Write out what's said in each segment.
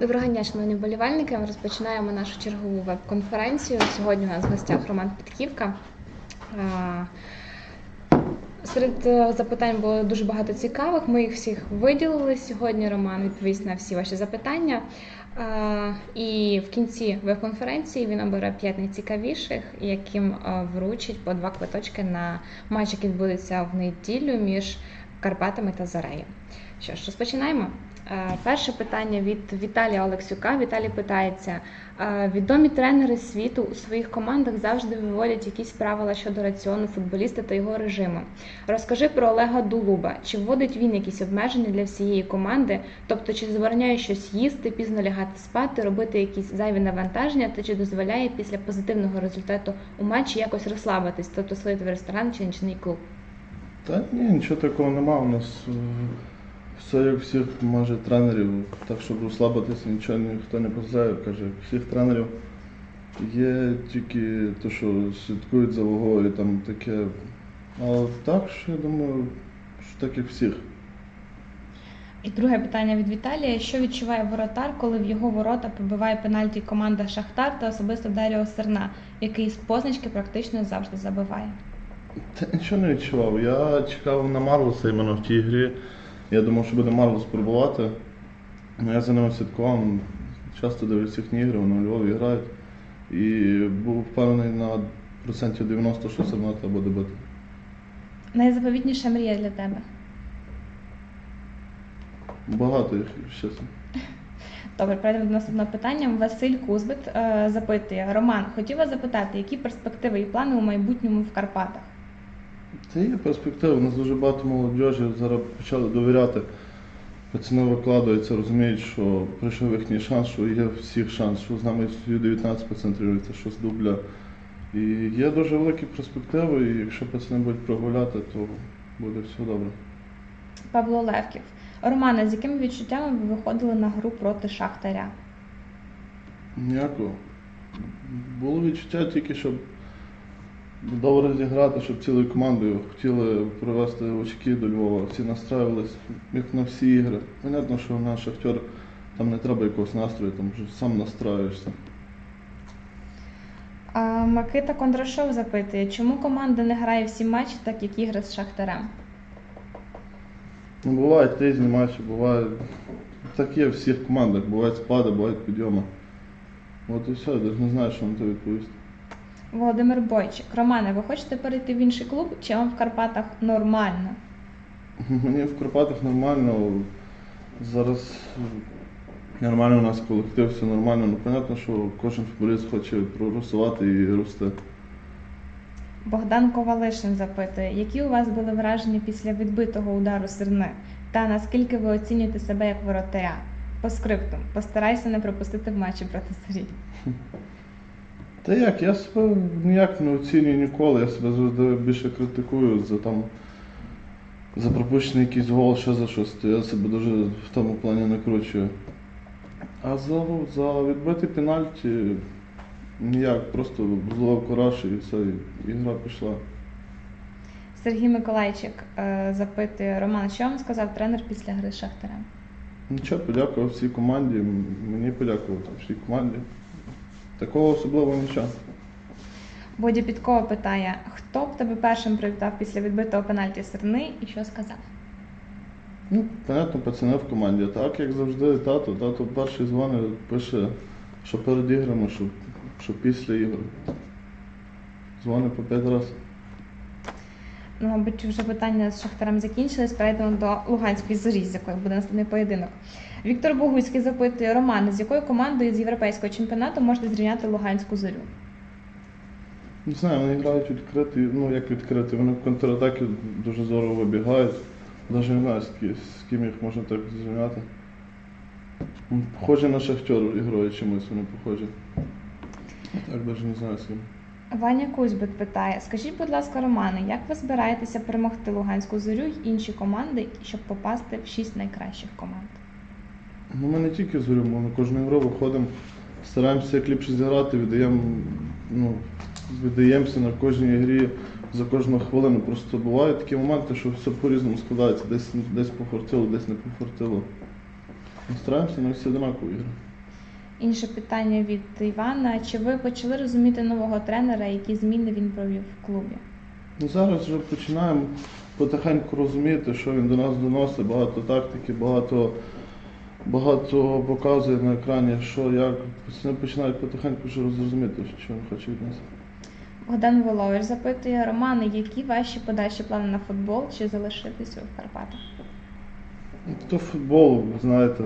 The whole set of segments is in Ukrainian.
Доброго дня, шановні вболівальники. Ми розпочинаємо нашу чергову веб-конференцію. Сьогодні у нас в гостях Роман Підківка. Серед е, запитань було дуже багато цікавих. Ми їх всіх виділили сьогодні. Роман відповість на всі ваші запитання. І в кінці веб-конференції він обере п'ять найцікавіших, яким е, вручить по два квиточки на матч, який відбудеться в неділю між Карпатами та Зареєм. Що ж, розпочинаємо. Е, Перше питання від Віталія Олексюка. Віталій питається: е, відомі тренери світу у своїх командах завжди виводять якісь правила щодо раціону футболіста та його режиму. Розкажи про Олега Дулуба. Чи вводить він якісь обмеження для всієї команди? Тобто, чи забороняє щось їсти, пізно лягати спати, робити якісь зайві навантаження, та чи дозволяє після позитивного результату у матчі якось розслабитись, тобто сходити в ресторан чи нічний клуб? Та ні, нічого такого нема. У нас е, все як всіх майже тренерів, так щоб розслабитися, нічого ніхто не позицяє. Каже, всіх тренерів є тільки те, що слідкують за вагою, там таке. А так, що я думаю, що так як всіх. І друге питання від Віталія: що відчуває воротар, коли в його ворота побиває пенальті команда Шахтар та особисто Даріо Серна, який з позначки практично завжди забиває? Та нічого не відчував. Я чекав на Марлоса іменно в тій грі. Я думав, що буде Марлос пробувати. Ну, Я за ними слідкував. Часто дивлюся їхні ігри, вони у Львові грають. І був впевнений на процентів 90, що Серната буде бити. Найзаповітніша мрія для тебе. Багато їх, чесно. Добре, перейдемо до наступного питання. Василь Кузбит е, запитує: Роман, хотів вас запитати, які перспективи і плани у майбутньому в Карпатах? Це є перспектива, у нас дуже багато молодіжі зараз почали довіряти. Пацани викладаються, розуміють, що прийшов їхній шанс, що є всіх шанс, що з нами Ю-19 поцентрується, що з дубля. І є дуже великі перспективи, і якщо пацани будуть прогуляти, то буде все добре. Павло Левків. Романе, з якими відчуттями ви виходили на гру проти Шахтаря? Ніякого. Було відчуття тільки, щоб добре зіграти, щоб цілою командою хотіли привезти очки до Львова. Всі настраювалися, як на всі ігри. Понятно, що на шахтер там не треба якогось настрою, там вже сам настраюєшся. А, Микита Кондрашов запитує, чому команда не грає всі матчі, так як ігри з Шахтарем? Ну, бувають різні матчі, буває. Так є в всіх командах, бувають спади, бувають підйоми. От і все, я навіть не знаю, що на це відповісти. Володимир Бойчик. Романе, ви хочете перейти в інший клуб, чи вам в Карпатах нормально? Мені в Карпатах нормально. Зараз нормально у нас колектив, все нормально. Ну, понятно, що кожен футболіст хоче проросувати і рости. Богдан Ковалишин запитує, які у вас були враження після відбитого удару Серни? Та наскільки ви оцінюєте себе як воротаря? По скрипту, постарайся не пропустити в матчі проти Сарі. Та як, я себе ніяк не оцінюю ніколи, я себе завжди більше критикую за там за пропущений якийсь гол, ще за щось. То я себе дуже в тому плані накручую. А за, за відбитий пенальті ніяк, просто зловив кураж і все, і гра пішла. Сергій Миколайчик е, запитує Роман, що вам сказав тренер після гри з Шахтарем? Нічого, подякував всій команді, мені подякувати всій команді. Такого особливого нічого. Бодя Підкова питає, хто б тебе першим привітав після відбитого пенальті Серни і що сказав? Ну, понятно, пацани в команді. Так, як завжди, тато, тато перший дзвонить, пише, що перед іграми, що, що після ігор. Дзвонить по п'ять разів. Ну, мабуть, вже питання з Шахтарем закінчились. Перейдемо до Луганської зорі, з якою буде наступний поєдинок. Віктор Богуцький запитує Роман, з якою командою з європейського чемпіонату можна зрівняти Луганську зорю? Не знаю, вони грають відкритий, ну як відкритий, вони в контратакі дуже здорово вибігають. Навіть не знаю, з ки- з ким їх можна так зрівняти. М, Похожі на шахтер ігрою чимось, вони похожі. Так, навіть не знаю з ким. Ваня Кузьбит питає: скажіть, будь ласка, Романе, як ви збираєтеся перемогти Луганську зорю й інші команди, щоб попасти в шість найкращих команд? Ну, ми не тільки зорю, ми кожну ігру виходимо, стараємося як ліпше зіграти, віддаємо, ну, віддаємося на кожній грі за кожну хвилину. Просто бувають такі моменти, що все по-різному складається. Десь, десь пофартило, десь не пофартило. Ми стараємося на всі однакові ігри. Інше питання від Івана. Чи ви почали розуміти нового тренера, які зміни він провів в клубі? Ну, зараз вже починаємо потихеньку розуміти, що він до нас доносить, багато тактики, багато, багато показує на екрані, що як. Вони починають потихеньку вже розуміти, що він хоче від нас. Богдан Волович запитує Романи, які ваші подальші плани на футбол чи залишитися в Карпатах? То футбол, ви знаєте,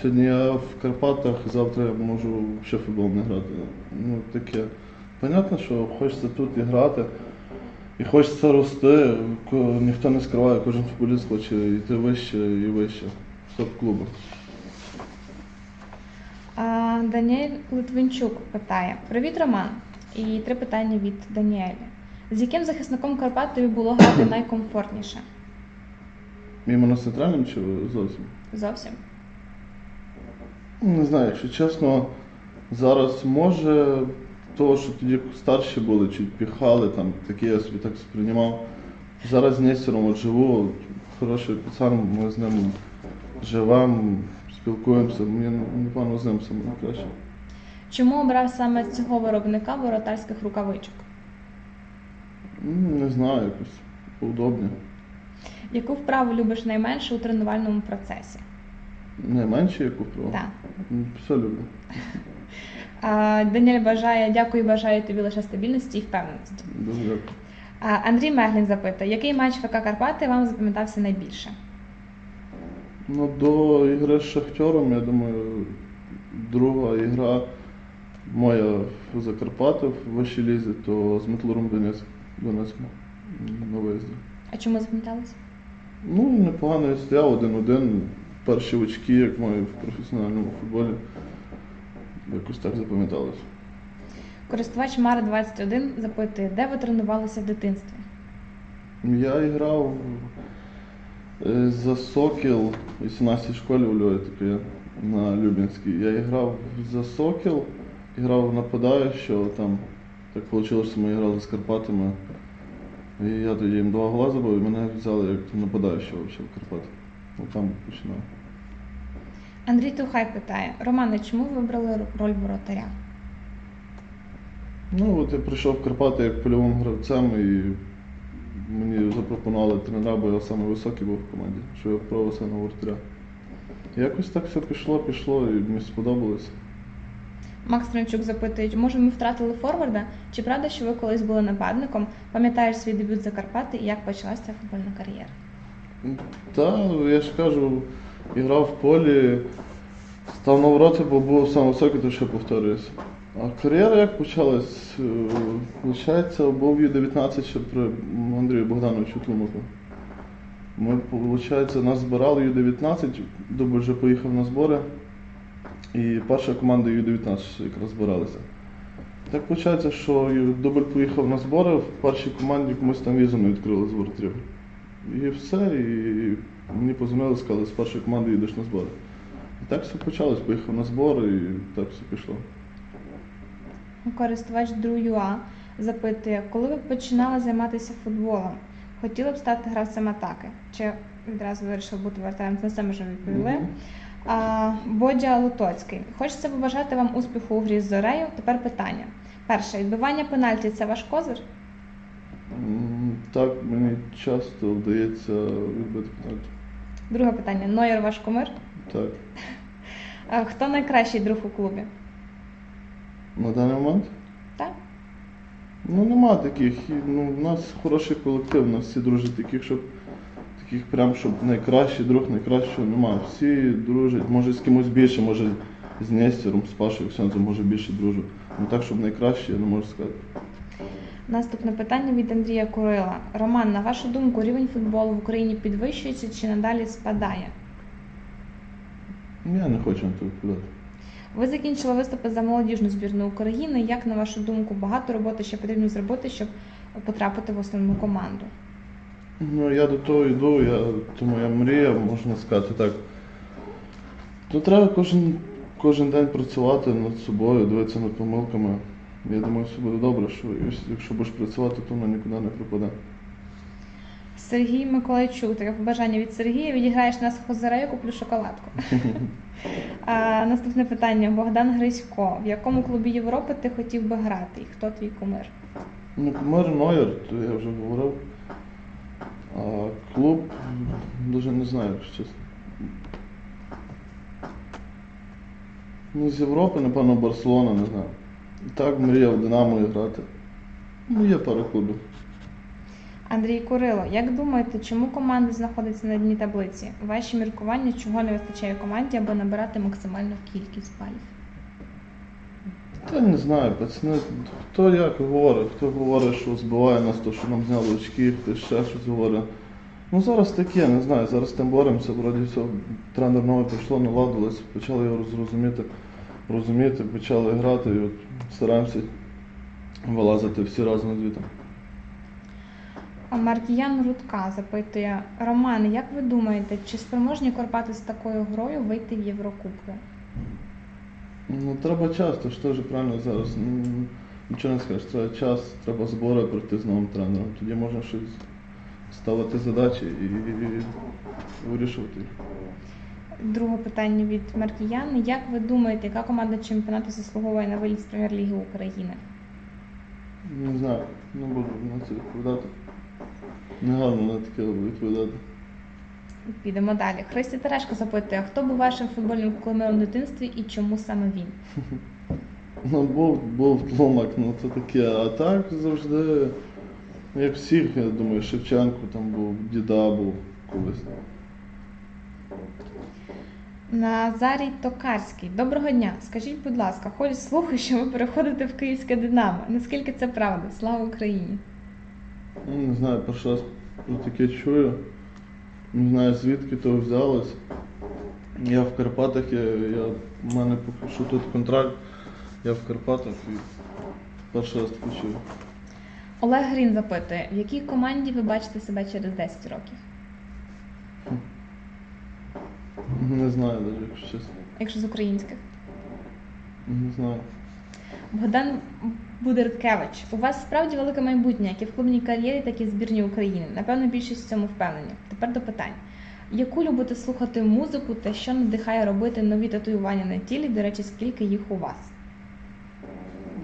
сьогодні я в Карпатах, завтра я можу ще футбол не грати. Ну, таке. Понятно, що хочеться тут і грати, і хочеться рости. Ніхто не скриває, кожен футболіст хоче йти вище і вище в топ-клуби. Даніель Литвинчук питає: Привіт, Роман! І три питання від Даніеля. З яким захисником Карпат тобі було грати найкомфортніше? Іменно центральним чи зовсім? Зовсім. Не знаю, якщо чесно, зараз може того, що тоді старші були, чи піхали, там, таке я собі так сприймав. Зараз з Нестером от живу, хороший пацан, ми з ним живемо, спілкуємося, мені напевно з ним саме краще. Чому обрав саме цього виробника воротарських рукавичок? Ну, Не знаю, якось удобні. Яку вправу любиш найменше у тренувальному процесі? Найменше яку вправу? Так. Ну, Все люблю. А, Даніель бажає, дякую, бажаю тобі лише стабільності і впевненості. Дуже дякую. А, Андрій Меглін запитує, який матч ФК Карпати вам запам'ятався найбільше? Ну, до ігри з Шахтером, я думаю, друга ігра моя в Закарпати в вищій лізі, то з Металуром Донецьк, Донецьком на виїзді. А чому запам'яталося? Ну, непогано я стояв один-один. Перші очки, як маю в професіональному футболі. Якось так запам'яталося. Користувач Мара 21 запитує, де ви тренувалися в дитинстві? Я грав за Сокіл у 18 школі у Львові, таке на Любінській. Я грав за Сокіл, грав нападаючого, там так вийшло, що ми грали з Карпатами. І я тоді їм два гола забив, і мене взяли як нападаючого в Карпати. Ну там починав. Андрій Тухай питає, Романе, чому ви вибрали роль воротаря? Ну от я прийшов в Карпати як польовим гравцем і мені запропонували тренера, бо я самий високий був в команді, що я вправився на вратаря. Якось так все пішло, пішло і мені сподобалось. Макс Трончук запитує, може ми втратили форварда? Чи правда, що ви колись були нападником? Пам'ятаєш свій дебют за Карпати і як почалася ця футбольна кар'єра? Та, я ж кажу, грав в полі, став на ворота, бо був сам високий, то ще повторююсь. А кар'єра як почалась? Е, Получається, був Ю-19 ще при Андрію Богдановичу Тлумаку. Ми, виходить, нас збирали Ю-19, Дубль вже поїхав на збори. І перша команда Ю-19 якраз збиралася. Так виходить, що Дубль поїхав на збори, в першій команді комусь там візу не відкрили з воротарів. І все, і мені позвонили, сказали, з першої команди їдеш на збори. І так все почалось, поїхав на збори і так все пішло. Користувач Друюа запитує, коли ви починали займатися футболом? Хотіли б стати гравцем атаки? Чи відразу вирішили бути воротарем? Це саме вже відповіли. А, Бодя Лутоцький. Хочеться побажати вам успіху у грі з Зорею. Тепер питання. Перше, відбивання пенальті це ваш козир? Так мені часто вдається відбити пенальті. Друге питання. Нойер ваш кумир? Так. Хто найкращий друг у клубі? На даний момент? Так? Ну нема таких. Ну, у нас хороший колектив, у нас всі дружать таких, щоб таких прям, щоб найкращий друг, найкращого немає. Всі дружать, може з кимось більше, може з Нестером, з Пашою Ксензом, може більше дружу. Ну так, щоб найкраще, я не можу сказати. Наступне питання від Андрія Курила. Роман, на вашу думку, рівень футболу в Україні підвищується чи надалі спадає? Я не хочу на це відповідати. Ви закінчили виступи за молодіжну збірну України. Як на вашу думку, багато роботи ще потрібно зробити, щоб потрапити в основну команду? Ну, я до того йду, я, то моя мрія, можна сказати так. То треба кожен, кожен день працювати над собою, дивитися над помилками. Я думаю, все буде добре, що якщо- будеш працювати, то воно нікуди не пропаде. Сергій Миколайчук, таке побажання від Сергія. Відіграєш нас в хозарею, куплю шоколадку. А, наступне питання. Богдан Грисько. В якому клубі Європи ти хотів би грати? І хто твій кумир? Ну, помер Нойер, то я вже говорив. А клуб дуже не знаю, якщо чесно. Ну, з Європи, напевно, Барселона, не знаю. І так мріяв Динамо грати. Ну, є пара клубів. Андрій Курило. Як думаєте, чому команда знаходиться на дні таблиці? Ваші міркування, чого не вистачає команді, аби набирати максимальну кількість балів? Та не знаю, пацани, хто як говорить, хто говорить, що збиває нас, то що нам зняли очки, хто ще щось говорить. Ну зараз таке, не знаю, зараз тим боремося, вроді все, тренер новий прийшло, наладилось, почали його зрозуміти, розуміти, почали грати і от стараємося вилазити всі разом звідти. Маркіян Рудка запитує: Роман, як ви думаєте, чи спроможні Карпати з такою грою вийти в Єврокубки? Ну треба час, то ж теж правильно зараз. Ну, нічого не скажеш, треба час, треба збори пройти з новим тренером. Тоді можна щось ставити задачі і, і вирішувати. Друге питання від Маркіяни. Як ви думаєте, яка команда чемпіонату заслуговує на виліт з прем'єр-ліги України? Не знаю, не буду на це відповідати. Не гарно на таке відповідати. Підемо далі. Христя Терешко запитує, хто був вашим футбольним кумиром в дитинстві і чому саме він? Ну, був, був тлумак, ну це таке. А так завжди, як всіх, я думаю, Шевченко там був, діда був колись. Назарій Токарський. Доброго дня. Скажіть, будь ласка, ходять слухи, що ви переходите в київське Динамо. Наскільки це правда? Слава Україні! Ну, не знаю, перший раз про таке чую. Не знаю звідки то взялось. Я в Карпатах, я, я, в мене поки що тут контракт, я в Карпатах і перший раз чую. Олег Грін запитує, в якій команді ви бачите себе через 10 років? Не знаю навіть, якщо чесно. Якщо з українських? Не знаю. Богдан Будеркевич, у вас справді велике майбутнє, як і в клубній кар'єрі, так і в збірній України. Напевно, більшість в цьому впевнені. Тепер до питань. Яку любите слухати музику та що надихає робити нові татуювання на тілі? До речі, скільки їх у вас?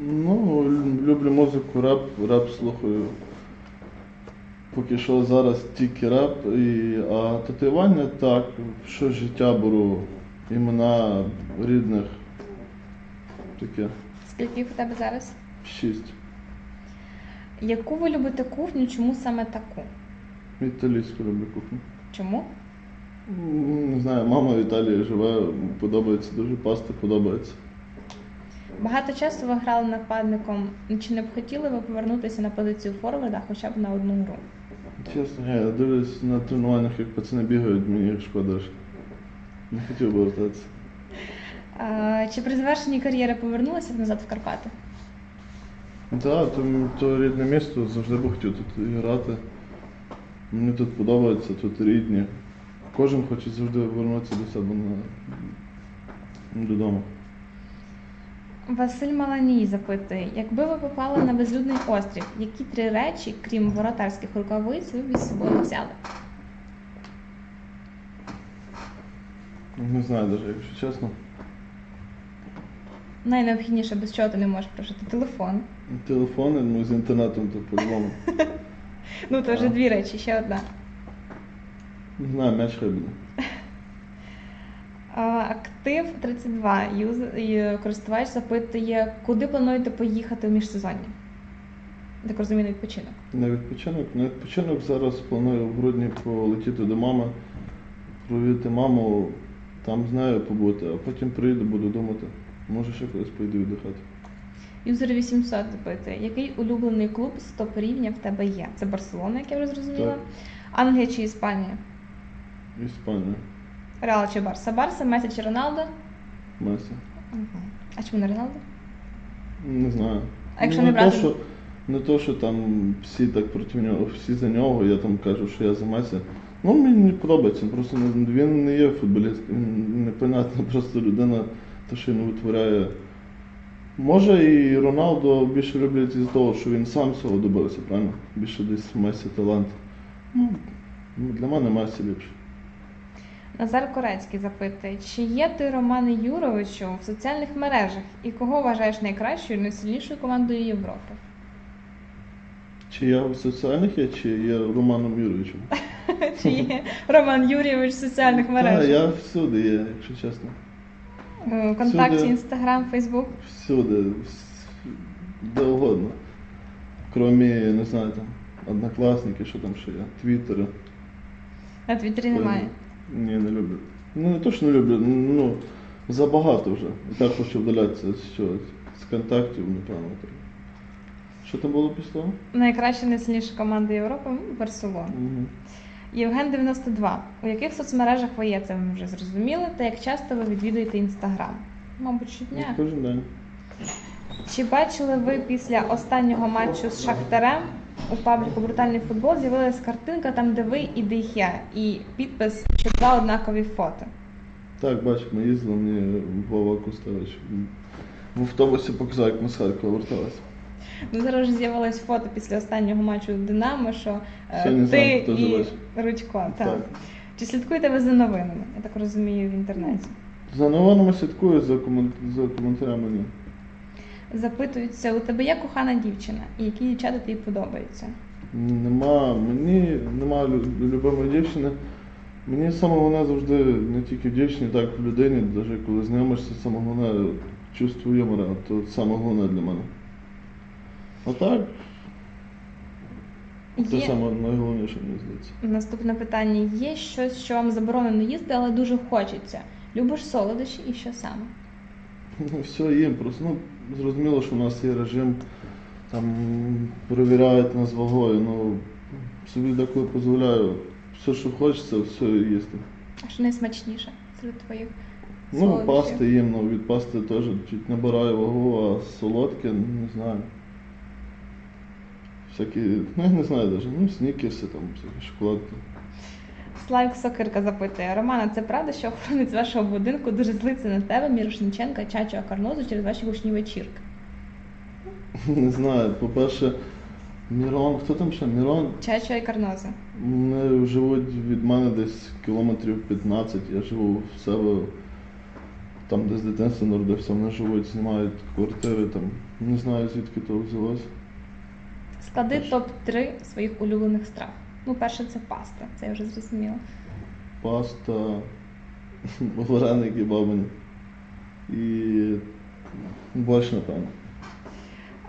Ну, люблю музику, реп, реп слухаю. Поки що зараз тільки реп, і, а татуювання так, що життя беру, імена рідних. Таке. Скільки їх у тебе зараз? Шість. Яку ви любите кухню? Чому саме таку? Італійську люблю кухню. Чому? Не знаю, мама в Італії живе, подобається дуже паста, подобається. Багато часу ви грали нападником. Чи не б хотіли ви повернутися на позицію форварда хоча б на одну гру? Чесно, я дивлюсь на тренуваннях, як пацани бігають, мені шкода. ж. Не хотів би вертатися. А, чи при завершенні кар'єри повернулися б назад в Карпати? Так, то, то рідне місто, завжди би хотів тут грати. Мені тут подобається, тут рідні. Кожен хоче завжди повернутися до себе на... додому. Василь Маланій запитує, якби ви попали на безлюдний острів, які три речі, крім воротарських рукавиць, ви б із собою взяли? Не знаю навіть, якщо чесно. Найнеобхідніше, без чого ти не можеш прожити телефон. Телефони, ну з інтернетом то по-любому. Ну то вже дві речі, ще одна. Не знаю, м'яч хай буде. А, Актив 32 юз... і користувач запитує, куди плануєте поїхати у міжсезонні? Так розумію, на відпочинок. На відпочинок. На відпочинок зараз планую в грудні полетіти до мами, провідати маму, там з нею побути, а потім приїду, буду думати. Може ще кудись поїду віддихати. Юзер 800 запитує, який улюблений клуб з топ рівня в тебе є? Це Барселона, як я вже зрозуміла. Так. Англія чи Іспанія? Іспанія. Реал чи Барса? Барса, Месі чи Роналдо? Месі. Угу. А чому не Роналдо? Не знаю. А якщо Ну, не не то, що, не то, що там всі так проти нього, всі за нього, я там кажу, що я за Месі. Ну, мені не подобається. Просто він не є футболіст, він непонятна просто людина, він витворяє. Може і Роналдо більше люблять із того, що він сам цього добився, правильно? Більше десь Месі талант. Ну, для мене Месі ліпше. Назар Корецький запитує, чи є ти Романе Юровичу в соціальних мережах і кого вважаєш найкращою, найсильнішою командою Європи? Чи я в соціальних є, чи я Романом Юрійовичем? Чи є Роман Юрійович в соціальних Так, мережах? я всюди є, якщо чесно. Вконтакті, всюди. Інстаграм, Фейсбук. Всюди, де угодно. Кромі, не знаю, там, однокласники, що там ще є, твіттери. На Твіттері немає. Ні, не люблю. Ну не то, що не люблю, ну забагато вже. І так хочу вдалятися з чогось. З контактів, напевно. Що там було після того? Найкраща найсильніша команда Європи Барселона. Угу. Євген 92. У яких соцмережах ви є, це ми вже зрозуміли, та як часто ви відвідуєте інстаграм? Мабуть, щодня. Кожен день. Чи бачили ви після останнього матчу з Шахтарем у пабліку Брутальний футбол з'явилась картинка там, де ви і Дехе, і підпис, що два однакові фото. Так, бачив, ми їздили, мені Вова Костевич в автобусі показав, як ми з Харкова верталися. Ну зараз з'явилось фото після останнього матчу Динамо, що е, ти і. Рудько. Так. Так. Чи слідкуєте ви за новинами? Я так розумію в інтернеті. За новинами слідкую, за, комент... за коментарями ні. Запитуються, у тебе є кохана дівчина, і які дівчата тобі подобаються? Нема, мені нема лю- любимої дівчини. Мені саме головне завжди не тільки в дівчині, так і в людині, навіть коли знайомишся, саме головне чувство юмора, то саме головне для мене. А так, це Є саме найголовніше, мені здається. наступне питання: є щось, що вам заборонено їсти, але дуже хочеться. Любиш солодощі і що саме? Ну, все їм, просто ну, зрозуміло, що в нас є режим, там перевіряють нас вагою, ну собі деколи дозволяю все, що хочеться, все їсти. А що найсмачніше серед твоїх? Ну, пасти їм, ну від пасти теж чуть набираю вагу, а солодке, ну, не знаю. Всякі, ну я не знаю навіть, ну, снікерси, там, всякі шоколадки. Славік Сокирка запитує: Романа, це правда, що охоронець вашого будинку дуже злиться на тебе, Мірошниченка, Чачо Карнозу через ваші гучні вечірки? Не знаю, по-перше, Мірон, хто там ще? Мірон? Чачо і Карноза. Вони живуть від мене десь кілометрів 15. Я живу в себе там, де з дитинства народився, вони живуть, знімають квартири там. Не знаю звідки то взялось. Склади топ-3 своїх улюблених страв. Ну, перше, це паста, це я вже зрозуміла. Паста, вареники бабині. І борщ, напевно.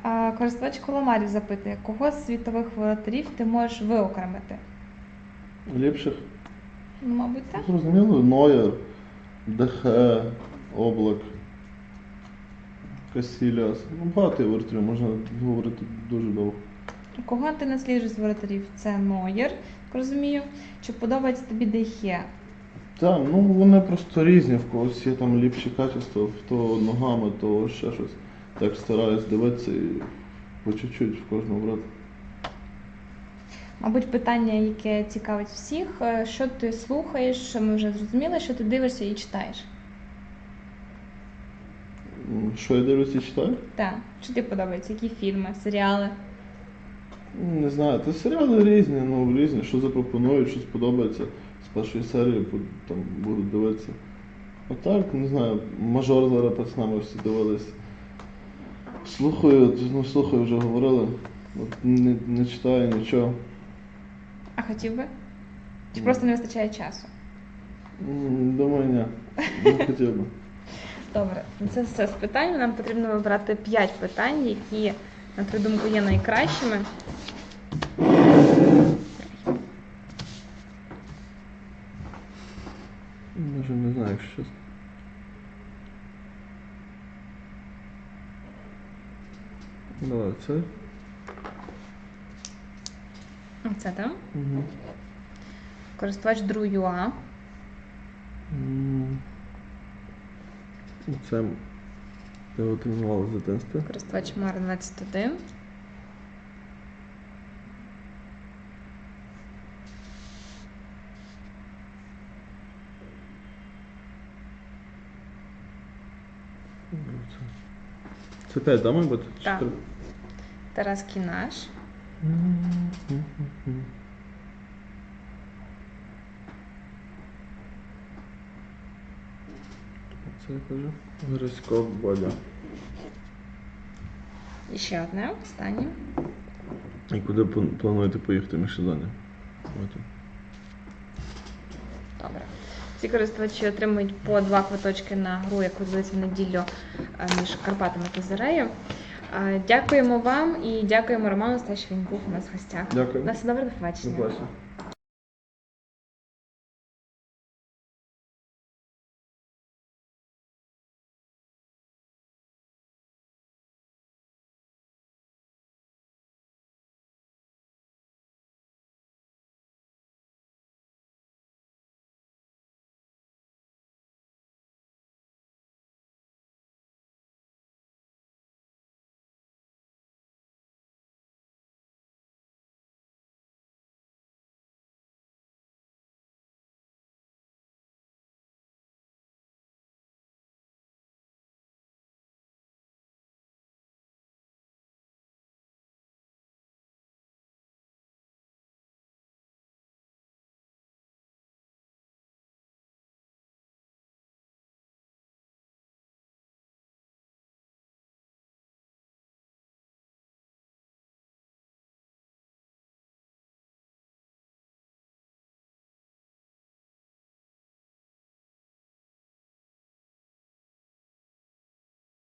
А, користувач Коломарів запитує, кого з світових воротарів ти можеш виокремити? Ліпших. Ну, мабуть, так. Зрозуміло, Нойер, Дехе, Облак, Касіліас. Ну, багато є вертів, можна говорити дуже довго. Кого ти наслідуєш з воротарів? Це Нойер, так розумію. Чи подобається тобі Дехе? Так, ну вони просто різні, в когось є там ліпші качества, то ногами, то ще щось. Так стараюсь дивитися і по чуть-чуть в кожного брати. Мабуть, питання, яке цікавить всіх, е, що ти слухаєш, що ми вже зрозуміли, що ти дивишся і читаєш. Що я дивлюся і читаю? Так, що тобі подобається? Які фільми, серіали? Не знаю, та серіали різні, ну різні, що запропонують, що сподобається. З першої серії там буду дивитися. А так, не знаю, мажор зараз пацанами всі дивились. Слухаю, ну слухаю, вже говорили. От не, не читаю нічого. А хотів би? Чи просто не вистачає часу? М, Думаю, ні. Не хотів би. Добре, це все з питань. Нам потрібно вибрати 5 питань, які, на твою думку, є найкращими. Може не знаю, якщо чесно. Давай, це. Оце там. Угу. Користувач Друюа. Це його тренував з дитинства. Користувач Мар 21. Це 5, да, мабуть? Так. Тарас Кінаш. Це я кажу. Грисько Бодя. І ще одне, останнє. І куди плануєте поїхати між сезонів? Потім. Добре. Всі користувачі отримують по два квиточки на гру, яку відбудеться в неділю е, між Карпатами та Зорею. Е, Дякуємо вам і дякуємо Роману за те, що він був у нас в гостях. Дякую. На все добре, до побачення.